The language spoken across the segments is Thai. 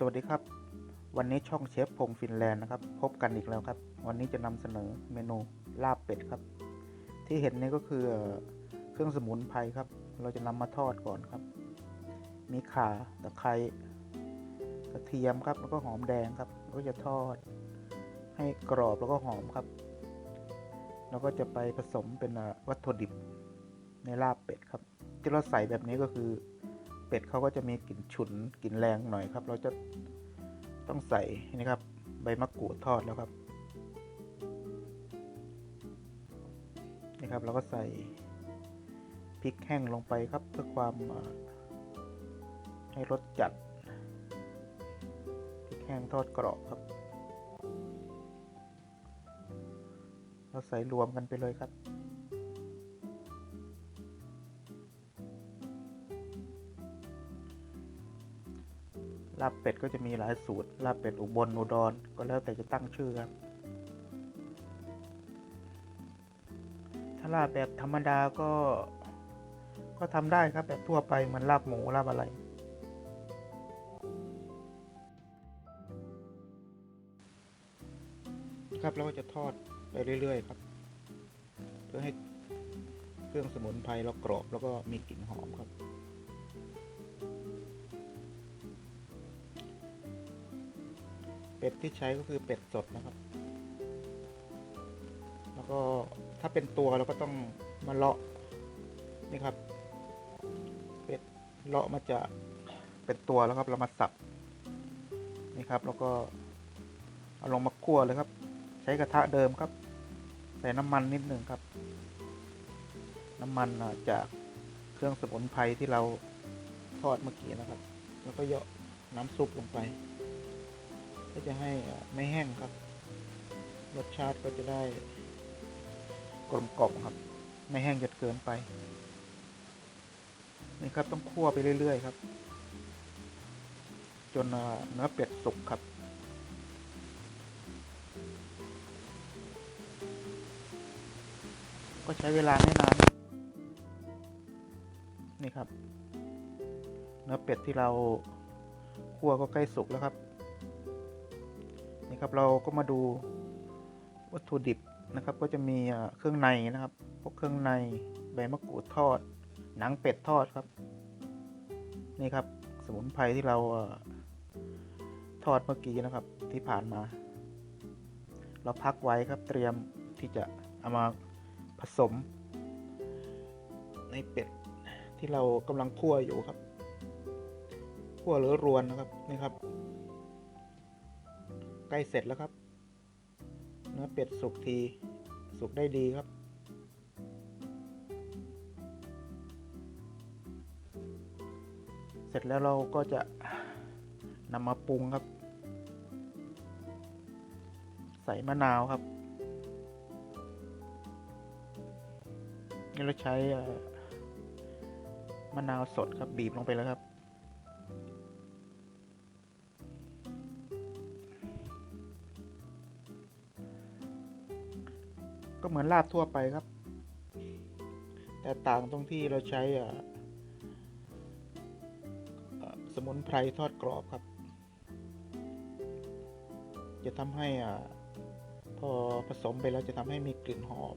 สวัสดีครับ วันนี้ช่องเชฟพงฟินแลนด์นะครับ พบกันอีกแล้วครับ วันนี้จะนำเสนอเมนูลาบเป็ดครับ ที่เห็นนี่ก็คือเครื่องสมุนไพรครับ เราจะนำมาทอดก่อนครับ มีข่าตะไคร้กระเทียมครับ แล้วก็หอมแดงครับ ก็จะทอด ให้กรอบแล้วก็หอมครับ แล้วก็จะไปผสมเป็นวัตถุดิบในลาบเป็ดครับ ที่เราใส่แบบนี้ก็คือ เป็ดเขาก็จะมีกลิ่นฉุนกลิ่นแรงหน่อยครับ เราจะต้องใส่นี่ครับ ใบมะกรูดทอดแล้วครับนี่ครับเราก็ใส่พริกแห้งลงไปครับเพื่อความให้รสจัดพริกแห้งทอดกรอบครับ เราใส่รวมกันไปเลยครับ ลาบเป็ดก็จะมีหลายสูตร ลาบเป็ดอุบลอุดรก็แล้วแต่จะตั้งชื่อครับ ถ้าลาบแบบธรรมดาก็ ก็ทำได้ครับแบบทั่วไปเหมือนลาบหมูลาบอะไร ครับเราก็จะทอดไปเรื่อย ๆ ครับ เพื่อให้เครื่องสมุนไพรเรากรอบแล้วก็มีกลิ่นหอมครับ เป็ดที่ใช้ก็คือเป็ดสดนะครับ แล้วก็ถ้าเป็นตัวเราก็ต้องมาเลาะนี่ครับ เป็ดเลาะมาจะเป็นตัวแล้วครับเรามาสับนี่ครับ แล้วก็เอาลงมาคั่วเลยครับ ใช้กระทะเดิมครับ ใส่น้ำมันนิดหนึ่งครับ น้ำมันจากเครื่องสมุนไพรที่เราทอดเมื่อกี้นะครับ แล้วก็เยาะน้ำซุปลงไป ก็จะให้ไม่แห้งครับ รสชาติก็จะได้กลมกล่อมครับ ไม่แห้งจนเกินไปนี่ครับต้องคั่วไปเรื่อย ๆ ครับ จนเนื้อเป็ดสุกครับก็ใช้เวลาไม่นาน นี่ครับ เนื้อเป็ดที่เราคั่วก็ใกล้สุกแล้วครับ นี่ครับเราก็มาดูวัตถุดิบนะครับ ก็จะมีเครื่องในนะครับ พวกเครื่องในใบมะกรูดทอด หนังเป็ดทอดครับ นี่ครับสมุนไพรที่เราอ่าทอดเมื่อกี้นะครับ ที่ผ่านมา เราพักไว้ครับเตรียมที่จะเอามาผสม ในเป็ดที่เรากำลังคั่วอยู่ครับ คั่วหรือรวนนะครับนี่ครับ ใกล้เสร็จแล้วครับ เนื้อเป็ดสุกทีสุกได้ดีครับ เสร็จแล้วเราก็จะนำมาปรุงครับ ใส่มะนาวครับนี่เราใช้มะนาวสดครับบีบลงไปแล้วครับ ก็เหมือนลาบทั่วไปครับ แต่ต่างตรงที่เราใช้อ่อเอ่อสมุนไพรทอดกรอบครับ จะทำให้อ่าพอผสมไปแล้วจะทำให้มีกลิ่นหอม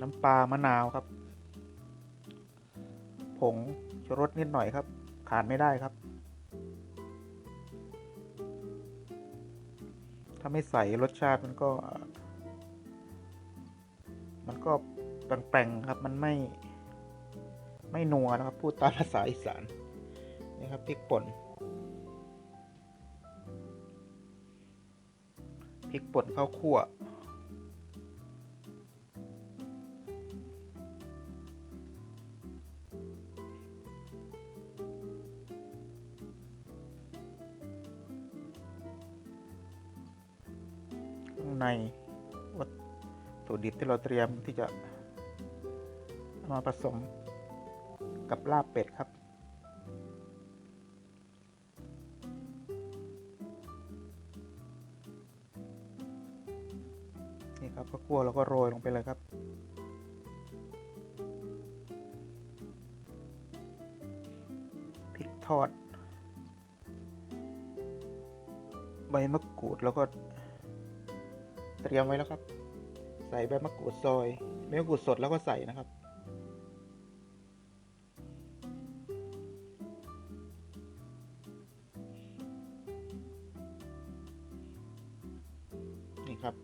น้ำปลามะนาวครับ ผงชูรสนิดหน่อยครับ ขาดไม่ได้ครับ ถ้าไม่ใส่รสชาติมันก็ มันก็แปลงๆครับ มันไม่ ไม่นัวนะครับ พูดตามภาษาอีสานนะครับพริกป่นพริกป่นข้าวคั่ว ถุดิบที่เราเตรียมที่จะมาผสมกับลาบเป็ดครับ นี่ครับข้าวคั่วเราก็โรยลงไปเลยครับพริกทอด ใบมะกรูดแล้วก็เตรียมไว้แล้วครับ ใส่ใบมะกรูดซอยใบมะกรูดสดแล้วก็ใส่นะครับ นี่ครับ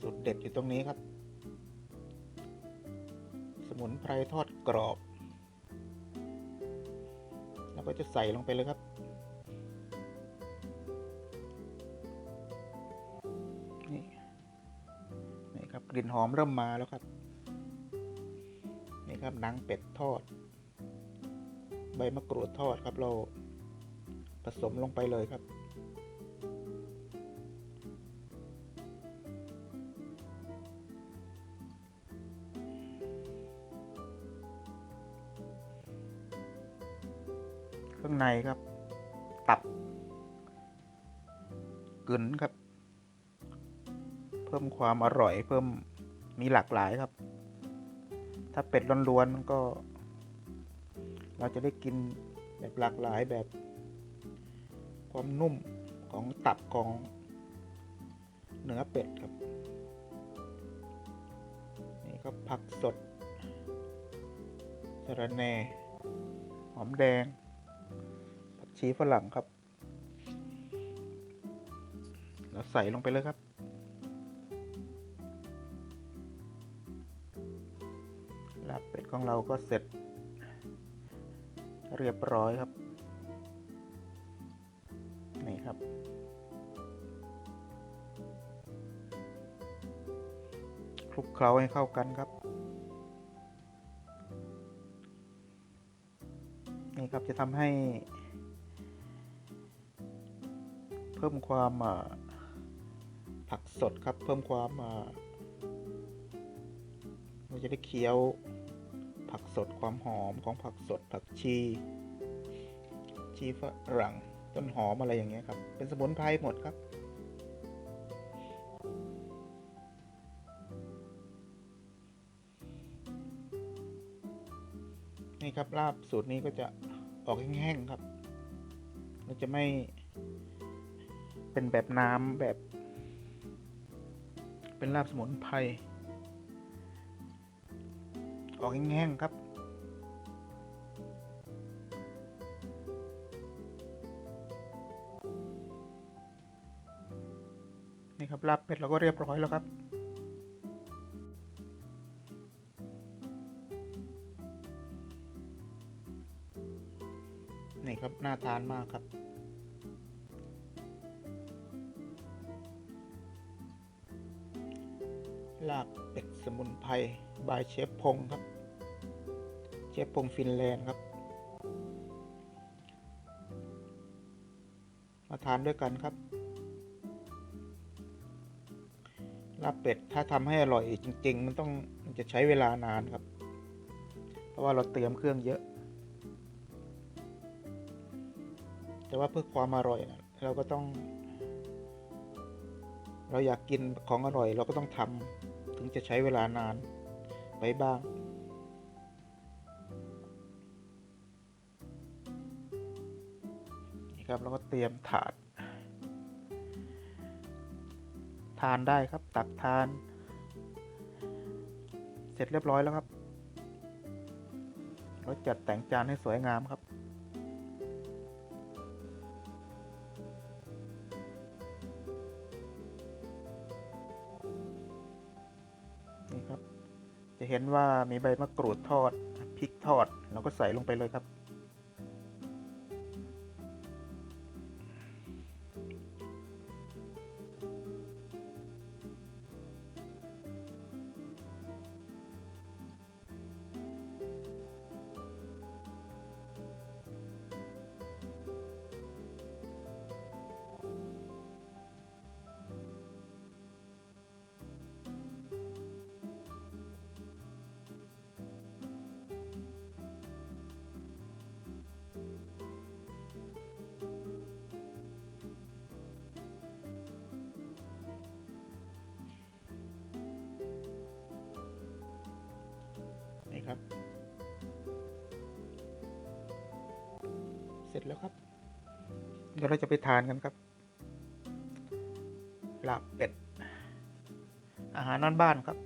สูตรเด็ดอยู่ตรงนี้ครับ สมุนไพรทอดกรอบ แล้วก็จะใส่ลงไปเลยครับ ลิ่นหอมเริ่มมาแล้วครับ นี่ครับหนังเป็ดทอด ใบมะกรูดทอดครับเราผสมลงไปเลยครับเครื่องในครับ ตับกึนครับ เพิ่มความอร่อยเพิ่ม มีหลากหลายครับ ถ้าเป็ดล้วนๆมันก็ เราจะได้กินแบบหลากหลายแบบ ความนุ่มของตับของเนื้อเป็ดครับ นี่ก็ผักสดสะระแหน่ หอมแดง ผักชีฝรั่งครับ แล้วใส่ลงไปเลยครับ ของเราก็เสร็จ เรียบร้อยครับ นี่ครับ คลุกเคล้าให้เข้ากันครับ นี่ครับจะทำให้ เพิ่มความผักสดครับ เพิ่มความเราจะได้เคี้ยว สดความหอมของผักสดผักชี ชีฝรั่งต้นหอมอะไรอย่างเงี้ยครับ เป็นสมุนไพรหมดครับ นี่ครับลาบสูตรนี้ก็จะออกแห้งๆครับเราจะไม่เป็นแบบน้ำแบบ เป็นลาบสมุนไพรออกแห้งๆครับ ครับลาบเป็ดเราก็เรียบร้อยแล้วครับ นี่ครับน่าทานมากครับลาบเป็ดสมุนไพรบายเชฟพงครับ เชฟพงฟินแลนด์ครับ มาทานด้วยกันครับ ลาบเป็ดถ้าทำให้อร่อยจริง ๆ มันต้องมันจะใช้เวลานานครับ เพราะว่าเราเตรียมเครื่องเยอะ แต่ว่าเพื่อความอร่อยนะเราก็ต้อง เราอยากกินของอร่อย เราก็ต้องทำถึงจะใช้เวลานานไปบ้างนี่ครับเราก็เตรียมถาด ทานได้ครับ ตักทาน เสร็จเรียบร้อยแล้วครับ เราจัดแต่งจานให้สวยงามครับนี่ครับ จะเห็นว่ามีใบมะกรูดทอดพริกทอดเราก็ใส่ลงไปเลยครับ แล้วครับ เดี๋ยวเราจะไปทานกันครับลาบเป็ด อาหารนั่นบ้านครับ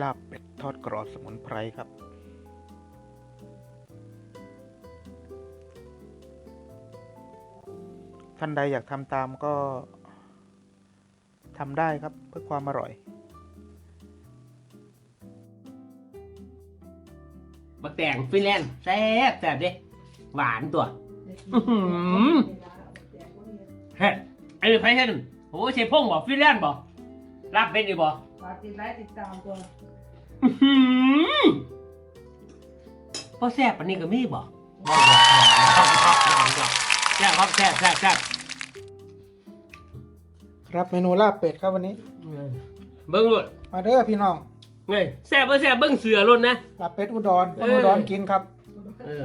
ลาบเป็ดทอดกรอบสมุนไพรครับท่านใดอยากทำตามก็ ทำได้ครับเพื่อความอร่อยบักแตงฟินแลนด์แซ่บแซ่บเด้หวานตัวอื้อหือเฮ้ยไอ้ไพ่เห็นโอ้เชฟพงบอกฟินแลนด์บอกรับเป็นดีบอกฝากติดไลค์ติดตามตัวอื้อหือพอแซ่บปันนี้ก็มีบอกแซ่บครับแซ่บแซ่บแซ่บค รับเมนูลาบเป็ดครับวันนี้ เบิ้งรถมาเด้อพี่น้องไงแซ่บบ่แซ่บเบิ้งเสือรถนะลาบเป็ดอุดรคนเอออุดรกินครับ เออ